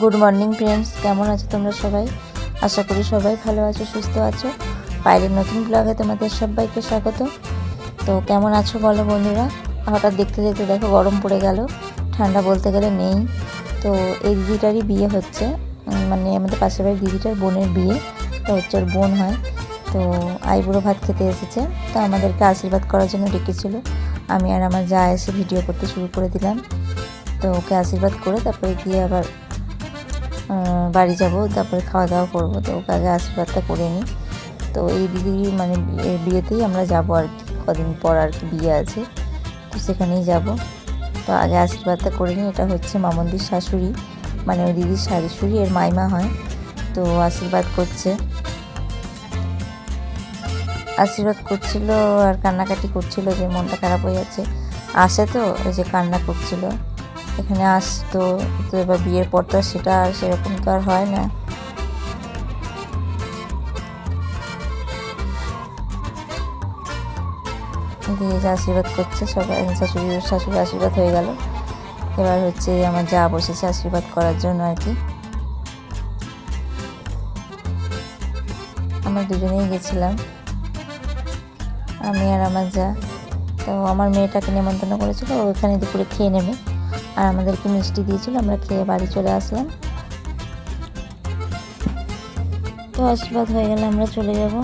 Good morning friends কেমন আছো তোমরা সবাই? আশা করি সবাই ভালো আছো, সুস্থ আছো। বাইরের নতুন ব্লগে তোমাদের সবাইকে স্বাগত। তো কেমন আছো বলো বন্ধুরা? হঠাৎ দেখতে দেখতে দেখো গরম পড়ে গেল। ঠান্ডা বলতে গেলে নেই। তো এই দিদিটারই বিয়ে হচ্ছে। মানে আমাদের পাশের বাড়ির দিদিটার বোনের বিয়ে। তো হচ্ছে ওর বোন হয়। তো আইবুড়ো ভাত খেতে এসেছে। তো আমাদেরকে আশীর্বাদ করার জন্য ডেকেছিল। আমি আর আমার যা এসে ভিডিও করতে শুরু করে দিলাম। তো ওকে আশীর্বাদ করে তারপরে গিয়ে আবার বাড়ি যাব, তারপরে খাওয়া দাওয়া করব। তো ওকে আগে আশীর্বাদটা করে নিই। তো এই দিদি মানে বিয়ে- বিয়েতেই আমরা যাব আর কি। কদিন পর আর কি বিয়ে আছে, তো সেখানেই যাব। তো আগে আশীর্বাদটা করে নিই, এটা হচ্ছে মামন্দির শাশুড়ি মানে ওই দিদির শাশুড়ি, এর মাইমা হয়। তো আশীর্বাদ করছে। আশীর্বাদ করছিল আর কান্নাকাটি করছিল যে মনটা খারাপ হয়ে যাচ্ছে। আসে তো, ওই যে কান্না করছিল। এখানে আসতো, তো এবার বিয়ের পর তো সেটা আর সেরকম তো আর হয় না। দিয়ে যে আশীর্বাদ করছে, সবাই, শাশুড়ি শাশুড়ি আশীর্বাদ হয়ে গেল। এবার হচ্ছে আমার যা বসেছে আশীর্বাদ করার জন্য আর কি। আমরা দুজনেই গেছিলাম। আমি আর আমার যা। তো আমার মেয়েটাকে নেমন্তন্ন করেছিল ওখানে দুপুরে খেয়ে নেবে। আর আমাদেরকে মিষ্টি দিয়েছিল, আমরা খেয়ে বাড়ি চলে আসলাম। তো আশীর্বাদ হয়ে গেলে আমরা চলে যাব।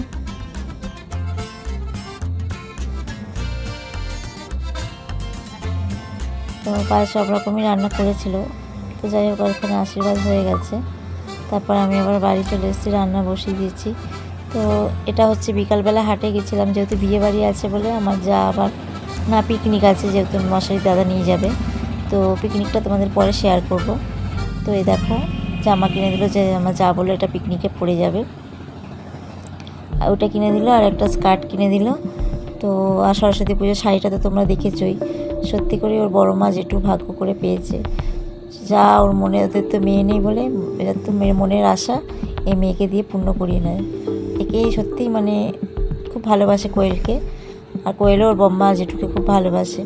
তো পায়ে সব রকমই রান্না করেছিল। তো যাই হোক, ওখানে আশীর্বাদ হয়ে গেছে। তারপর আমি আবার বাড়ি চলে এসেছি, রান্না বসিয়ে দিয়েছি। তো এটা হচ্ছে বিকালবেলা হাটে গেছিলাম, যেহেতু বিয়ে বাড়ি আছে বলে আমার যা আবার না পিকনিক আছে, যেহেতু মশারি দাদা নিয়ে যাবে। তো পিকনিকটা তোমাদের পরে শেয়ার করব। তো এই দেখো, জামা কিনে দিল যে আমার যা বলে এটা পিকনিকে পড়ে যাবে। আর ওটা কিনে দিল আর একটা স্কার্ট কিনে দিল। তো আর সরস্বতী পুজোর শাড়িটা তো তোমরা দেখেছই। সত্যি করে ওর বড় মা যেটু ভাগ্য করে পেয়েছে। যা ওর মনে, ওদের তো মেয়ে নেই বলে, এদের তো মেয়ের মনের আশা এই মেয়েকে দিয়ে পূর্ণ করিয়ে নেয়। একেই সত্যিই মানে খুব ভালোবাসে কোয়েলকে। আর কোয়েলও ওর বম্মা জেঠুকে খুব ভালোবাসে।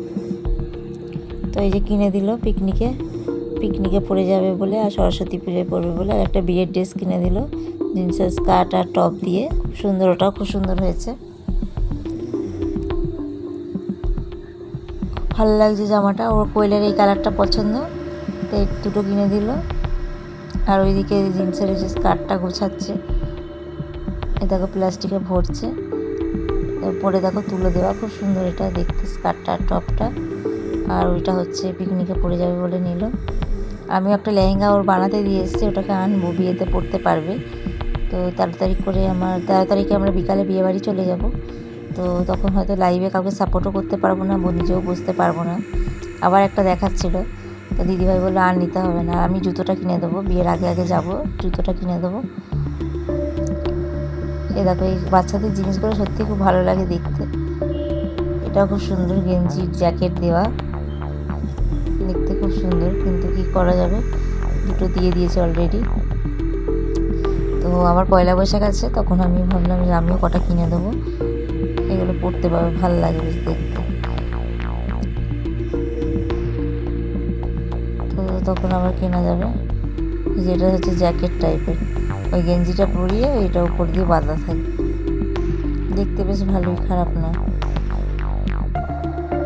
তো এই যে কিনে দিল পিকনিকে। পিকনিকে পড়ে যাবে বলে আর সরস্বতী পুজোয় পড়বে বলে আর একটা বিয়ের ড্রেস কিনে দিল। জিন্সের স্কার্ট আর টপ দিয়ে। খুব সুন্দর, ওটাও খুব সুন্দর হয়েছে। ভালো লাগছে জামাটা। ওর কোয়েলের এই কালারটা পছন্দ। এই দুটো কিনে দিল। আর ওইদিকে জিন্সের যে স্কার্টটা গোছাচ্ছে। এ দেখো প্লাস্টিকে ভরছে। পরে দেখো তুলে দেওয়া। খুব সুন্দর এটা দেখতে, স্কার্টটা টপটা। আর ওইটা হচ্ছে পিকনিকে পড়ে যাবে বলে নিল। আমি একটা লেহেঙ্গা ওর বানাতে দিয়ে এসেছি, ওটাকে আনব, বিয়েতে পড়তে পারবে। তো তারিখ করে আমার তেরো তারিখে আমরা বিকালে বিয়ে বাড়ি চলে যাব? তো তখন হয়তো লাইভে কাউকে সাপোর্টও করতে পারব না নিজেও বুঝতে পারব না। আবার একটা দেখাচ্ছিল। তো দিদিভাই বলল, আর নিতে হবে না, আমি জুতোটা কিনে দেবো, বিয়ের আগে আগে যাব, জুতোটা কিনে দেবো। এ দেখো, এই বাচ্চাদের জিনিসগুলো সত্যি খুব ভালো লাগে দেখতে। এটাও খুব সুন্দর গেঞ্জি জ্যাকেট দেওয়া। সুন্দর কিন্তু কি করা যাবে? দুটো দিয়ে দিয়েছে অলরেডি তো আমার পয়লা বৈশাখ আছে, তখন আমি ভাবলাম যে আমিও কটা কিনে দেবো। এগুলো পরতে পারবে, ভালো লাগে বেশ দেখতে। তো তখন আবার কেনা যাবে। যেটা হচ্ছে জ্যাকেট টাইপের ওই গেঞ্জিটা পরিয়ে এটা উপর দিয়ে বাঁধা থাকে। দেখতে বেশ ভালোই, খারাপ না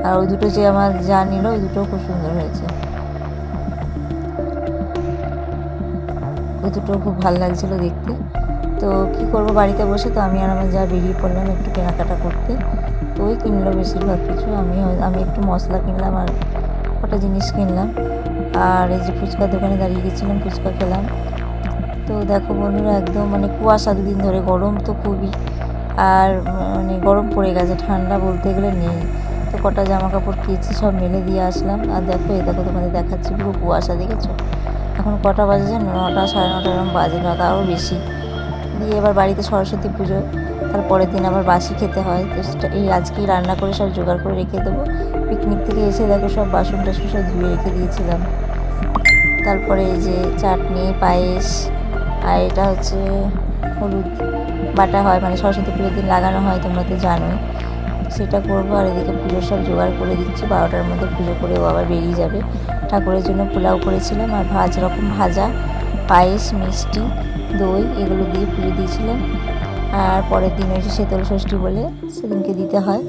আর ওই দুটো যে আমার যা নিল, ওই দুটোও খুব সুন্দর হয়েছে। দুটো খুব ভালো লাগছিল দেখতে। তো কি করব, বাড়িতে বসে তো আমি আর আমার যা বেরিয়ে পড়লাম একটু কেনাকাটা করতে, তো ওই কিনলো বেশিরভাগ কিছু। আমি আমি একটু মশলা কিনলাম আর কটা জিনিস কিনলাম। আর এই যে ফুচকার দোকানে দাঁড়িয়ে গেছিলাম, ফুচকা খেলাম। তো দেখো বন্ধুরা, একদম মানে কুয়াশা দুদিন ধরে, গরম তো খুবই। আর মানে গরম পড়ে গেছে, ঠান্ডা বলতে গেলে নেই। তো কটা জামা কাপড় কিনেছি সব মেলে দিয়ে আসলাম। আর দেখো, এই দেখো তোমাদের দেখাচ্ছি, পুরো কুয়াশা, দেখেছ? এখন কটা বাজে জানো? নটা, সাড়ে নটা এরকম বাজে না বেশি। দিয়ে এবার বাড়িতে সরস্বতী পুজো, তারপরের দিন আবার বাসি খেতে হয়। তো সেটা এই আজকেই রান্না করে সব জোগাড় করে রেখে দেবো। পিকনিক থেকে এসে দেখো সব বাসন টাসন সব ধুয়ে রেখে দিয়েছিলাম। তারপরে এই যে চাটনি, পায়েস, আর এটা হচ্ছে হলুদ বাটা হয়। মানে সরস্বতী পুজোর দিন লাগানো হয়, তোমরা তো জানোই। সেটা করব আর এদিকে পুজোর সব জোগাড় করে দিচ্ছি। বারোটার মধ্যে পুজো করেও আবার বেরিয়ে যাবে। ঠাকুরের জন্য পোলাও করেছিলাম আর ভাজ রকম ভাজা, পায়েস, মিষ্টি, দই এগুলো দিয়ে পুজো দিয়েছিলাম। আর পরের দিন হয়েছে শীতল ষষ্ঠী বলে সেদিনকে দিতে হয়,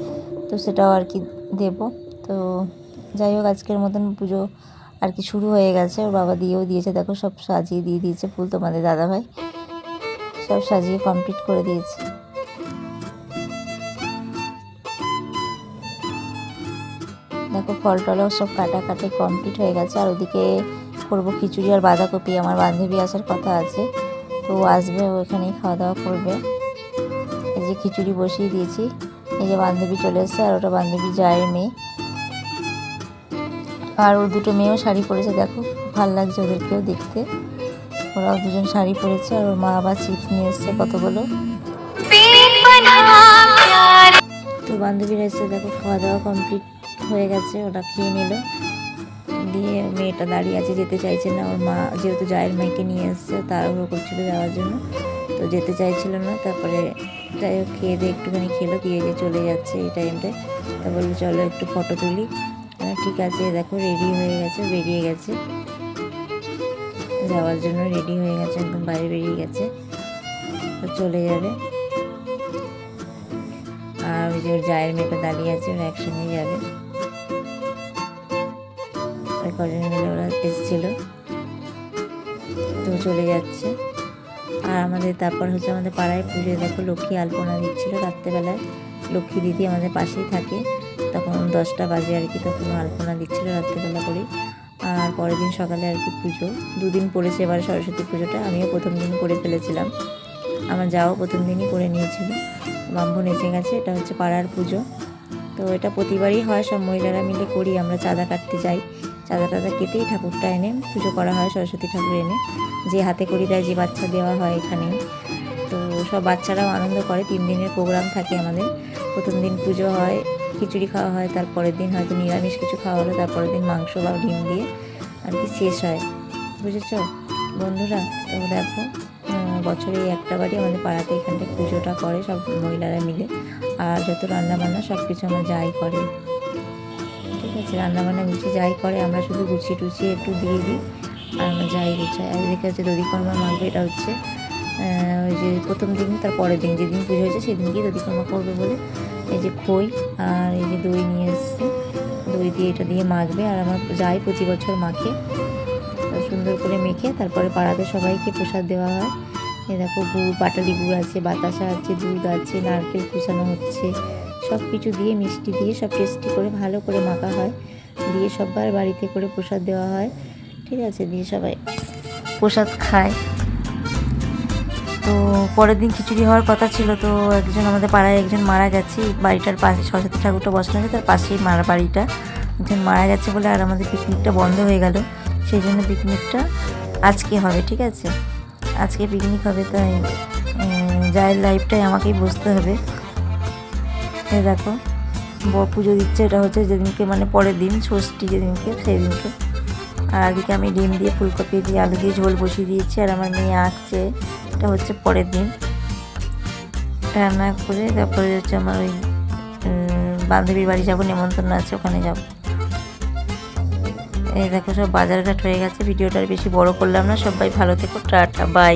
তো সেটাও আর কি দেব। তো যাই হোক, আজকের মতন পুজো আর কি শুরু হয়ে গেছে। ওর বাবা দিয়েও দিয়েছে, দেখো সব সাজিয়ে দিয়ে দিয়েছে ফুল তোমাদের দাদাভাই। সব সাজিয়ে কমপ্লিট করে দিয়েছে। দেখো ফল টলও সব কাটা কাটে কমপ্লিট হয়ে গেছে। আর ওদিকে করব খিচুড়ি আর বাঁধাকপি। আমার বান্ধবী আসার কথা আছে। তো ও আসবে ও এখানেই খাওয়া দাওয়া করবে। এই যে খিচুড়ি বসিয়ে দিয়েছি। এই যে বান্ধবী চলে এসেছে আর ওটা বান্ধবী যায় মেয়ে। আর ওর দুটো মেয়েও শাড়ি পরেছে। দেখো ভালো লাগছে ওদেরকেও দেখতে। ওরাও দুজন শাড়ি পরেছে আর ওর মা আবার চিপস নিয়ে এসছে কতগুলো। তো বান্ধবীরা এসে দেখো খাওয়া দাওয়া কমপ্লিট হয়ে গেছে, ওটা খেয়ে নিল। দিয়ে মেয়েটা দাঁড়িয়ে আছে, যেতে চাইছে না। ওর মা যেহেতু জায়ের মাইকে নিয়ে এসছে, তাড়াহুড়ো করছিল যাওয়ার জন্য। তো যেতে চাইছিল না, তারপরে যাই হোক খেয়ে দিয়ে একটুখানি খেলো, দিয়ে যে চলে যাচ্ছে এই টাইমটায় তা বলল, চলো একটু ফটো তুলি। ঠিক আছে, দেখো রেডি হয়ে গেছে, বেরিয়ে গেছে। যাওয়ার জন্য রেডি হয়ে গেছে, একদম বাইরে বেরিয়ে গেছে। চলে যাবে। আর ওই যে ওর জায়ের মেয়েটা দাঁড়িয়ে আছে, ওরা একসঙ্গেই যাবে। ওই কজন মিলে ওরা এসেছিল। তো চলে যাচ্ছে। আর আমাদের তারপর হচ্ছে আমাদের পাড়ায় পুজোয় দেখো লক্ষ্মী আলপনা দিচ্ছিল রাত্রেবেলায়। লক্ষ্মী দিদি আমাদের পাশেই থাকে। তখন দশটা বাজে আর কি তখন আলপনা দিচ্ছিল রাত্রেবেলা করেই। আর পরের দিন সকালে আর কি পুজো। দুদিন পড়েছে এবার সরস্বতী পুজোটা। আমিও প্রথম দিন করে ফেলেছিলাম। আমার যাও প্রথম দিনই করে নিয়েছিল। ব্রাহ্মণ এসে গেছে, এটা হচ্ছে পাড়ার পুজো। তো এটা প্রতিবারই হয়, সব মহিলারা মিলে করি, আমরা চাঁদা কাটতে যাই। চাঁদা টাদা কেটেই ঠাকুরটা এনে পুজো করা হয় সরস্বতী ঠাকুর এনে। যে হাতে করি দেয়, যে বাচ্চা দেওয়া হয় এখানে। তো সব বাচ্চারাও আনন্দ করে। তিন দিনের প্রোগ্রাম থাকে আমাদের। প্রথম দিন পুজো হয়, খিচুড়ি খাওয়া হয়, তারপরের দিন হয়তো নিরামিষ কিছু খাওয়া হলো, তারপরের দিন মাংস বা ডিম দিয়ে আর কি শেষ হয়। বুঝেছ? বন্ধুরা, তো দেখো বছরে একটা বাড়ি আমাদের পাড়াতে এখানটায় পুজোটা করে সব মহিলারা মিলে। আর যত রান্নাবান্না সব কিছু আমার যাই করে। আছে রান্নাবান্না গুছিয়ে, যাই করে আমরা শুধু গুছিয়ে টুছিয়ে একটু দিয়ে দিই। আর আমরা যাই গুছাই। আর এদিকে হচ্ছে দধিকর্মা মাখবে এটা হচ্ছে ওই যে প্রথম দিন, তার পরের দিন, যেদিন পুজো হয়েছে সেদিন সেদিনকেই দধিকর্মা করবে বলে এই যে খই আর এই যে দই নিয়ে এসছে। দই দিয়ে এটা দিয়ে মাখবে। আর আমার যাই প্রতি বছর মাখে সুন্দর করে মেখে তারপরে পাড়াতে সবাইকে প্রসাদ দেওয়া হয়। এই দেখো গুড়, পাটালি গুড় আছে, বাতাসা আছে, দুধ আছে, নারকেল কুচানো হচ্ছে। সব কিছু দিয়ে মিষ্টি দিয়ে সব টেস্টি করে ভালো করে মাখা হয়। দিয়ে সবার বাড়িতে করে প্রসাদ দেওয়া হয়। ঠিক আছে, দিয়ে সবাই প্রসাদ খায়। তো পরের দিন খিচুড়ি হওয়ার কথা ছিল, তো একজন আমাদের পাড়ায় একজন মারা গেছে। বাড়িটার পাশে সরস্বতী ঠাকুরটা বসানো আছে তার পাশেই মারা বাড়িটা। একজন মারা গেছে বলে আর আমাদের পিকনিকটা বন্ধ হয়ে গেল। সেই জন্য পিকনিকটা আজকে হবে, ঠিক আছে? আজকে পিকনিক হবে, তাই যায়ের লাইফটাই আমাকেই বুঝতে হবে। এই দেখো পুজো দিচ্ছে, এটা হচ্ছে যেদিনকে মানে পরের দিন, ষষ্ঠী যেদিনকে সেই দিনকে আর এদিকে আমি ডিম দিয়ে ফুলকপি দিয়ে আলু দিয়ে ঝোল বসিয়ে দিয়েছি, আর আমার মেয়ে আঁকছে এটা হচ্ছে পরের দিন। রান্না করে তারপরে হচ্ছে আমার ওই বান্ধবীর বাড়ি যাব, নেমন্তন্ন আছে, ওখানে যাব। এই দেখো, সব বাজারঘাট হয়ে গেছে, ভিডিওটা বেশি বড় করলাম না, সবাই ভালো থেকো, টাটা, বাই।